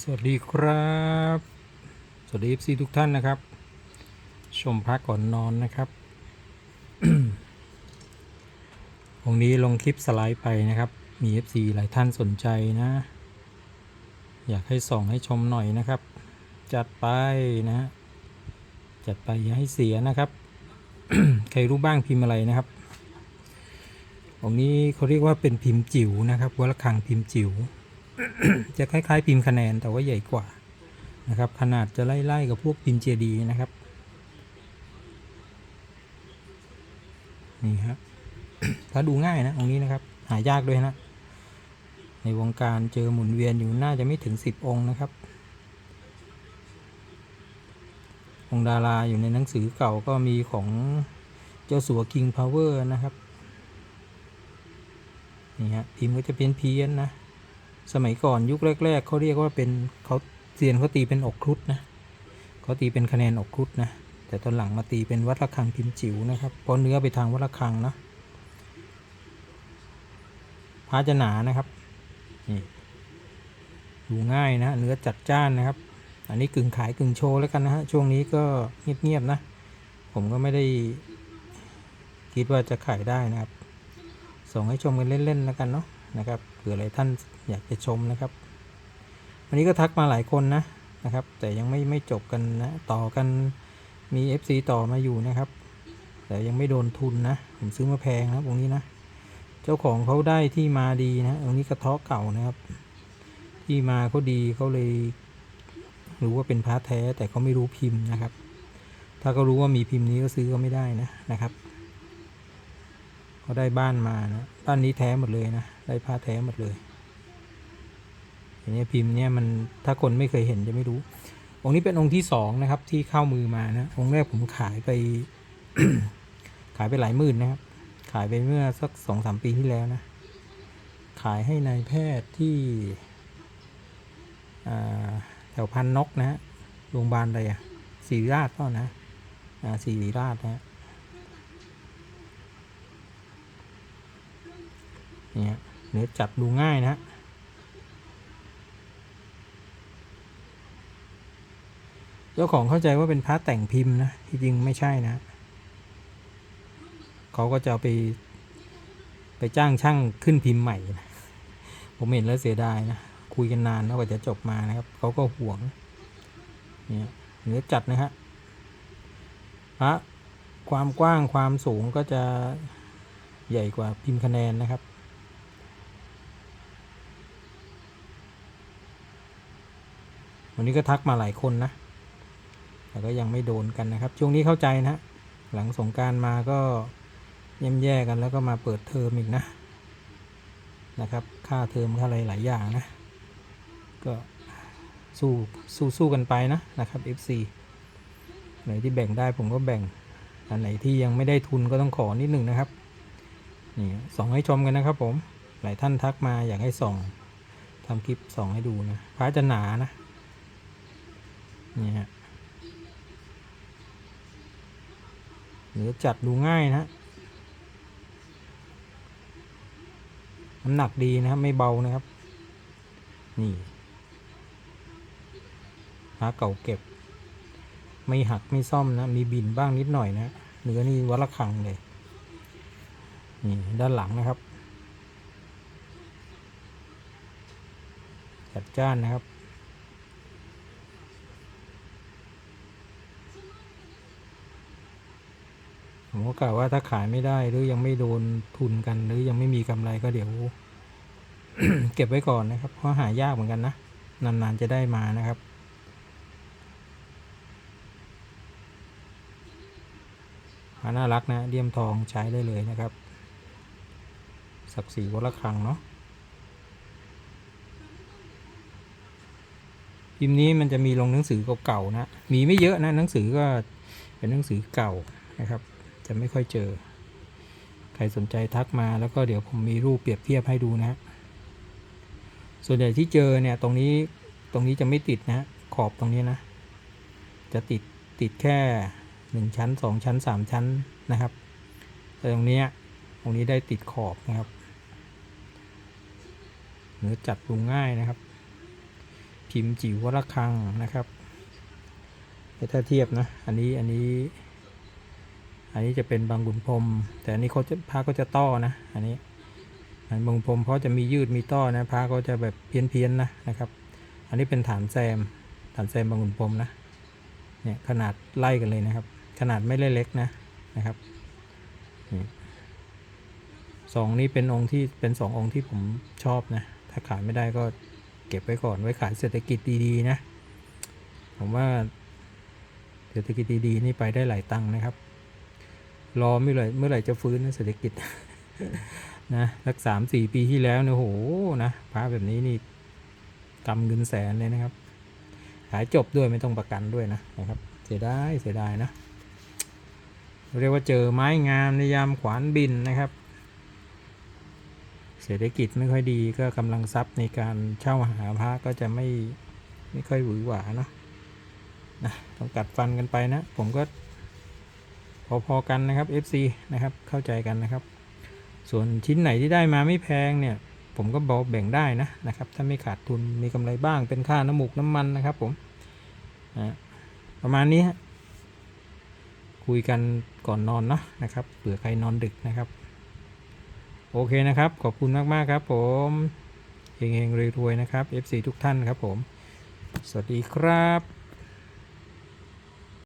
สวัสดีครับ สวัสดี FC ทุกท่านนะครับ ชมพักก่อนนอนนะครับวันนี้ลงคลิปสไลด์ไปนะครับ มี FC หลายท่านสนใจนะ อยากให้ส่องให้ชมหน่อยนะครับ จัดไปนะ จัดไปอย่าให้เสียนะครับ ใครรู้บ้างพิมพ์อะไรนะครับตรงนี้เขาเรียกว่าเป็นพิมพ์จิ๋วนะครับวัลคังพิมพ์จิ๋ว จะคล้ายๆ พิมพ์คะแนนแต่ว่าใหญ่กว่านะครับ ขนาดจะไล่ๆกับพวกพิมพ์เจดีนะครับ นี่ครับถ้าดูง่ายนะตรงนี้นะครับ หายากด้วยนะ ในวงการเจอหมุนเวียนอยู่น่าจะไม่ถึง 10 องค์นะครับ องค์ดาราอยู่ในหนังสือเก่าก็มีของเจ้าสัว King Power นะครับ นี่ฮะพิมพ์ก็จะเป็นเพี้ยนนะ สมัยก่อนยุคแรก ๆเขาเรียกว่าเป็นเขาเซียนเขาตีเป็นอกครุฑนะเขาตีเป็นคะแนนอกครุฑนะแต่ตอนหลังมาตีเป็นวัดระฆังพิมพ์จิ๋วนะครับเพราะเนื้อไปทางวัดระฆังนะพาจะหนานะครับนี่ดูง่ายนะเนื้อจัดจ้านนะครับ อันนี้กึ่งขายกึ่งโชว์แล้วกันนะฮะช่วงนี้ก็เงียบๆนะ ผมก็ไม่ได้คิดว่าจะขายได้นะครับ ส่งให้ชมกันเล่นๆแล้วกันเนาะ นะครับเผื่ออะไรท่านอยากจะชมนะครับ วันนี้ก็ทักมาหลายคนนะนะครับ แต่ยังไม่ไม่จบกันนะต่อกันมี FC ต่อมาอยู่นะครับ แต่ยังไม่โดนทุนนะ ผมซื้อมาแพงนะตรงนี้นะ เจ้าของเขาได้ที่มาดีนะตรงนี้กระเทาะเก่านะครับ ที่มาเขาดีเขาเลยรู้ว่าเป็นพระแท้แต่เขาไม่รู้พิมพ์นะครับ ถ้าเขารู้ว่ามีพิมพ์นี้ก็ซื้อก็ไม่ได้นะนะครับเขาได้บ้านมานะบ้านนี้แท้หมดเลยนะ ได้ผ้าแท้หมดเลย อย่างนี้พิมพ์เนี่ยมันถ้าคนไม่เคยเห็นจะไม่รู้ องค์นี้เป็นองค์ที่สองนะครับ ที่เข้ามือมานะองค์แรกผมขายไป ขายไปหลายหมื่นนะครับ ขายไปเมื่อสักสองสามปีที่แล้วนะ ขายให้นายแพทย์ที่แถวพันนกนะฮะโรงพยาบาลอะไรอะศิริราชเปล่านะศิริราชนะฮะเนี่ย เนื้อจับดูง่ายนะเจ้าของเข้าใจว่าเป็นพระแต่งพิมพ์นะ ที่จริงไม่ใช่นะ เขาก็จะไป ไปจ้างช่างขึ้นพิมพ์ใหม่นะผมเห็นแล้วเสียดายนะ คุยกันนานแล้วกว่าจะจบมานะครับ เขาก็ห่วง เนี่ยเนื้อจัดนะฮะพระความกว้างความสูงก็จะใหญ่กว่าพิมพ์คะแนนนะครับ วันนี้ก็ทักมาหลายคนนะ แต่ก็ยังไม่โดนกันนะครับ ช่วงนี้เข้าใจนะ หลังสงการมาก็เย่มแย่กันแล้วก็มาเปิดเทอมอีกนะ นะครับ ค่าเทอมค่าอะไรหลายอย่างนะ ก็สู้สู้สู้กันไปนะนะครับ FC ไหนที่แบ่งได้ผมก็แบ่ง อันไหนที่ยังไม่ได้ทุนก็ต้องขอนิดหนึ่งนะครับ นี่ส่องให้ชมกันนะครับผม หลายท่านทักมาอยากให้ส่องทำคลิปส่องให้ดูนะพระจะหนานะ นี่ฮะเนื้อจัดดูง่ายนะน้ำหนักดีนะครับ ไม่เบานะครับ นี่หาเก่าเก็บ ไม่หักไม่ซ่อมนะ มีบินบ้างนิดหน่อยนะเนื้อนี่วัดละคังเลย นี่ด้านหลังนะครับ จัดจ้านนะครับ ผมก็กล่าวว่าถ้าขายไม่ได้หรือยังไม่โดนทุนกัน หรือยังไม่มีกำไรก็เดี๋ยว เก็บไว้ก่อนนะครับ เพราะหายากเหมือนกันนะ นานๆจะได้มานะครับ น่ารักนะเลี่ยมทองใช้ได้เลยนะครับ ศักดิ์ศรีวัละครังเนาะพิมพ์นี้มันจะมีลงหนังสือเก่าๆนะ มีไม่เยอะนะหนังสือก็เป็นหนังสือเก่านะครับ จะไม่ค่อยเจอ ใครสนใจทักมาแล้วก็เดี๋ยวผมมีรูปเปรียบเทียบให้ดูนะ ส่วนใหญ่ที่เจอเนี่ยตรงนี้ตรงนี้จะไม่ติดนะขอบตรงนี้นะ จะติดติดแค่หนึ่งชั้นสองชั้นสามชั้นนะครับ แต่ตรงนี้ตรงนี้ได้ติดขอบนะครับเนื้อจับดูง่ายนะครับ พิมพ์จิ๋ววรคังนะครับถ้าเทียบนะ อันนี้อันนี้ อันนี้จะเป็นบางบุญพรมแต่อันนี้เขาจะพระก็จะต้อนะ อันนี้อันบางบุญพรมเขาจะมียืดมีต้อนะพระก็จะแบบเพี้ยนเพียนๆนะนะครับ อันนี้เป็นฐานแซม ฐานแซมบางบุญพรมนะเนี่ยขนาดไล่กันเลยนะครับ ขนาดไม่เล็กๆนะนะครับสองนี้เป็นองค์ที่เป็นสององค์ที่ผมชอบนะ ถ้าขายไม่ได้ก็เก็บไว้ก่อนไว้ขายเศรษฐกิจดีๆนะ ผมว่าเศรษฐกิจดีๆนี่ไปได้หลายตังค์นะครับ รอไม่เลยเมื่อไหร่จะฟื้นนะเศรษฐกิจนะสักสามสี่ปีที่แล้วเนี่ยโหนะพระแบบนี้นี่กำเงินแสนเลยนะครับ ขายจบด้วยไม่ต้องประกันด้วยนะนะครับ เสียดายเสียดายนะ เรียกว่าเจอไม้งามในยามขวานบินนะครับ เศรษฐกิจไม่ค่อยดีก็กำลังทรัพย์ในการเช่าหาพระก็จะไม่ไม่ค่อยหวือหวาเนาะนะต้องกัดฟันกันไปนะ ผมก็ พอๆกันนะครับ FC นะครับเข้าใจกันนะครับ ส่วนชิ้นไหนที่ได้มาไม่แพงเนี่ย ผมก็บอกแบ่งได้นะนะครับ ถ้าไม่ขาดทุนมีกำไรบ้างเป็นค่าน้ำมูกน้ำมันนะครับผมนะประมาณนี้คุยกันก่อนนอนเนาะนะครับเผื่อใครนอนดึกนะครับ โอเคนะครับ ขอบคุณมากๆครับ ผมเฮงๆรวยๆนะครับ FC ทุกท่านครับผม สวัสดีครับ